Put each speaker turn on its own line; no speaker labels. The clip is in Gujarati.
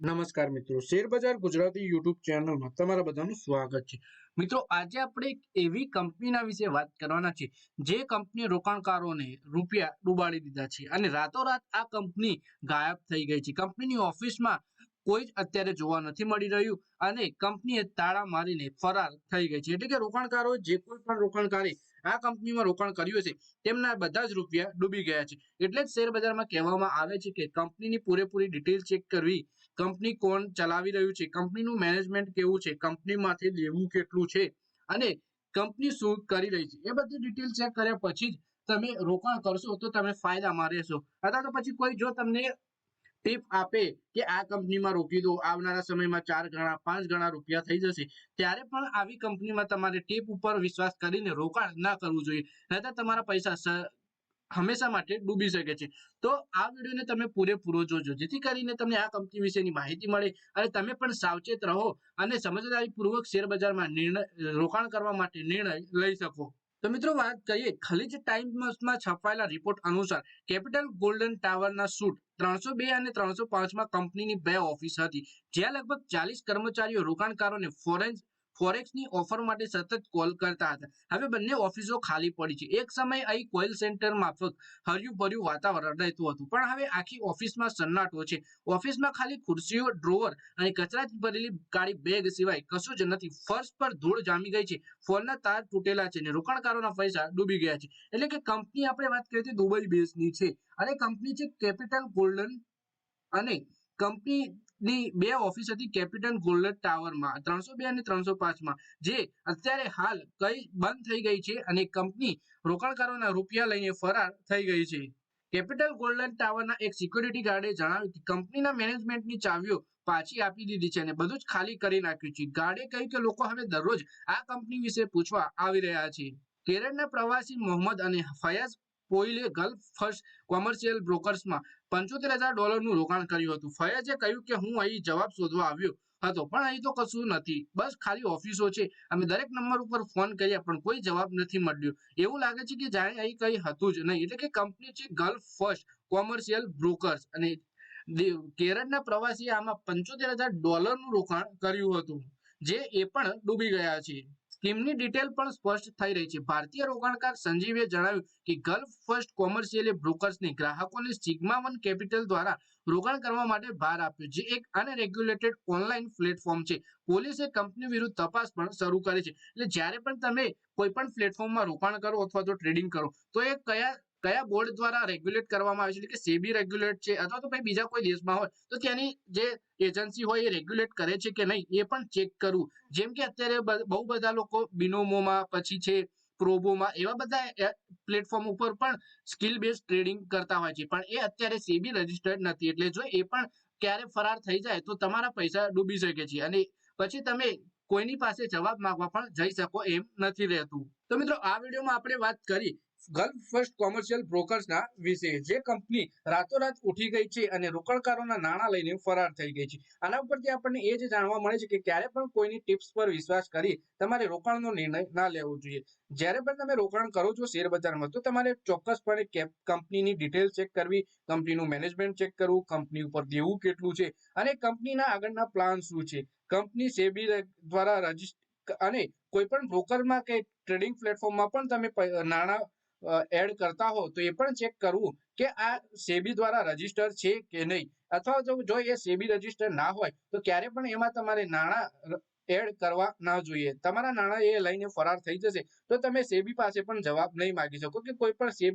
નમસ્કાર મિત્રો. શેરબજાર ગુજરાતી યુટ્યુબ ચેનલમાં તમારા બધાનું સ્વાગત છે. મિત્રો, આજે આપણે એક એવી કંપનીના વિશે વાત કરવાના છે, જે કંપની રોકાણકારોને રૂપિયા ડૂબાડી દીધા છે અને રાતોરાત આ કંપની ગાયબ થઈ ગઈ છે. કંપનીની ઓફિસમાં કોઈ જ અત્યારે જોવા નથી મળી રહ્યું અને કંપનીએ તાળા મારીને ફરાર થઈ ગઈ છે. એટલે કે રોકાણકારો જે કોઈ પણ રોકાણકારે આ કંપનીમાં રોકાણ કર્યું છે તેમના બધા જ રૂપિયા ડૂબી ગયા છે. એટલે જ શેર કહેવામાં આવે છે કે કંપનીની પૂરેપૂરી ડિટેલ ચેક કરવી. કંપની કોણ ચલાવી રહ્યું છે? કંપનીનું મેનેજમેન્ટ કેવું છે? કંપનીમાંથી લેવું કેટલું છે? અને કંપની શું કરી રહી છે? એ બધી ડિટેલ ચેક કર્યા પછી જ તમે રોકાણ કરશો તો તમે ફાયદામાં રહેશો. અથવા તો પછી કોઈ જો તમને ટીપ આપે કે આ કંપનીમાં રોકી દો. આવનારા સમયમાં ચાર ગણા, પાંચ ગણા રૂપિયા થઈ જશે. ત્યારે પણ આવી કંપનીમાં તમારે ટીપ ઉપર વિશ્વાસ કરીને રોકાણ ના કરવું જોઈએ. નહીતર તમારા પૈસા હંમેશા માટે ડૂબી શકે છે. તો આ વિડીયોને તમે પૂરેપૂરો જોજો. જેથી કરીને તમને આ કંપની વિશેની માહિતી મળે અને તમે પણ સાવચેત રહો અને સમજદારીપૂર્વક શેર બજારમાં નિર્ણય, રોકાણ કરવા માટે નિર્ણય લઈ શકો. તો મિત્રો વાત કરીએ, ખલીજ ટાઈમ્સમાં છપાયેલા રિપોર્ટ અનુસાર કેપિટલ ગોલ્ડન ટાવરના શૂટ ત્રણસો બે અને ત્રણસો પાંચમાં કંપનીની બે ઓફિસ હતી, જ્યાં લગભગ ચાલીસ કર્મચારીઓ રોકાણકારોને ફોરેન્સ ફોરેક્સની ઓફર માટે સતત કોલ કરતા હતા. હવે બંને ઓફિસો ખાલી પડી છે. એક સમય અહીં કોઇલ સેન્ટર માફક હર્યું ભર્યું વાતાવરણ રહેતું હતું. પણ હવે આખી ઓફિસમાં સન્નાટો છે. ઓફિસમાં ખાલી ખુરશીઓ, ડ્રોવર અને કચરાથી ભરેલી કાળી બેગ સિવાય કશું જ નથી. ફર્શ પર ધૂળ જામી ગઈ છે. ફોનના તાર તૂટેલા છે અને રોકાણકારોના પૈસા ડૂબી ગયા છે. એટલે કે કંપની આપણે વાત કરીએ તો દુબઈ બેઝની છે. અને કંપની છે કેપિટલ ગોલ્ડન અને કંપનીની બે ઓફિસ હતી કેપિટલ ગોલ્ડન ટાવરમાં ત્રણસો બે અને ત્રણસો પાંચમાં જે અત્યારે હાલ કઈ બંધ થઈ ગઈ છે અને કંપની રોકાણકારોના રૂપિયા લઈને ફરાર થઈ ગઈ છે. કેપિટલ ગોલ્ડન ટાવરના એક સિક્યુરિટી ગાર્ડે જણાવ્યું કે કંપનીના મેનેજમેન્ટની ચાવીઓ પાછી આપી દીધી છે અને બધું જ ખાલી કરી નાખ્યું છે. ગાર્ડે કહ્યું કે લોકો હવે દરરોજ આ કંપની વિશે પૂછવા આવી રહ્યા છે. કેરળના પ્રવાસી મોહમ્મદ અને Fayaz Poyil gulf first commercial બ્રોકર્સમાં પંચોતેર હજાર ડોલરનું રોકાણ કર્યું હતું. ફયાજે કહ્યું કે હું અહીં જવાબ શોધવા આવ્યો હતો, પણ અહીં તો કશું નથી. બસ ખાલી ઓફિસો છે અમે દરેક નંબર ઉપર ફોન કર્યા, પણ કોઈ જવાબ નથી મળ્યો. એવું લાગે છે કે જાણે અહીં કંઈ હતું જ નહીં. એટલે કે કંપની છે ગલ્ફ ફર્સ્ટ કોમર્શિયલ બ્રોકર્સ અને કેરળના પ્રવાસીએ આમાં પંચોતેર હજાર ડોલરનું રોકાણ કર્યું હતું, જે એ પણ ડૂબી ગયા છે. સ્કીમની ડિટેલ પણ સ્પષ્ટ થઈ રહી છે. ભારતીય રોકાણકાર સંજીવે જણાવ્યું કે, ગલ્ફ ફર્સ્ટ કોમર્શિયલ બ્રોકર્સને ગ્રાહકોને સિગ્મા વન કેપિટલ દ્વારા રોકાણ કરવા માટે ભાર આપ્યો, જે એક અનરેગ્યુલેટેડ ઓનલાઈન પ્લેટફોર્મ છે. પોલીસે કંપની વિરુદ્ધ તપાસ પણ શરૂ કરી છે. એટલે જ્યારે પણ તમે કોઈ પણ પ્લેટફોર્મમાં રોકાણ કરો અથવા તો ટ્રેડિંગ કરો, તો એ કયા કયા બોર્ડ દ્વારા રેગ્યુલેટ કરવામાં આવે છે? એટલે કે સેબી રેગ્યુલેટ છે અથવા તો ભાઈ બીજા કોઈ દેશમાં હોય, તો ત્યાંની જે એજન્સી હોય એ રેગ્યુલેટ કરે છે કે નહીં, એ પણ ચેક કરવું જેમ કે અત્યારે બહુ બધા લોકો બિનોમોમાં, પછી છે, પ્રોબોમાં, એવા બધા પ્લેટફોર્મ ઉપર પણ સ્કિલ બેઝ ટ્રેડિંગ કરતા હોય છે. પણ એ અત્યારે સેબી રજિસ્ટર્ડ નથી. એટલે જો એ પણ ક્યારે ફરાર થઈ જાય, તો તમારા પૈસા ડૂબી શકે છે. અને પછી તમે કોઈની પાસે જવાબ માંગવા પણ જઈ શકો એમ નથી રહેતું. તો મિત્રો, આ વિડીયોમાં આપણે વાત કરી ગલ્ફ ફર્સ્ટ કોમર્શિયલ બ્રોકર્સના વિશે જે કંપની રાતોરાત ઉઠી ગઈ છે અને રોકાણકારોના નાણાં લઈને ફરાર થઈ ગઈ છે. આના ઉપરથી આપણને એ જ જાણવા મળે છે કે ક્યારે પણ કોઈની ટિપ્સ પર વિશ્વાસ કરી તમારે રોકાણનો નિર્ણય ના લેવો જોઈએ. જ્યારે પણ તમે રોકાણ કરો છો શેર બજારમાં, તો તમારે ચોક્કસપણે કેપ- કંપનીની ડિટેલ ચેક કરવી, કંપનીનું મેનેજમેન્ટ ચેક કરવું, કંપની ઉપર દેવું કેટલું છે અને કંપનીના આગળના પ્લાન શું છે. કંપની સેબી દ્વારા રજિસ્ટ અને કોઈ પણ બ્રોકરમાં કે ટ્રેડિંગ પ્લેટફોર્મમાં પણ તમે નાણાં એડ કરતા હો તો એ પણ ચેક કરવું કે આ સેબી દ્વારા રજિસ્ટર છે કે નહીં. અથવા જો જો એ સેબી રજિસ્ટર ના હોય, તો ક્યારે પણ એમાં તમારે નાણાં એડ કરવા ના જોઈએ. તમારા નાણાં એ લઈને ફરાર થઈ જશે. તો તમે સેબી પાસે પણ જવાબ નહીં માગી શકો કે કોઈ પણ સેબ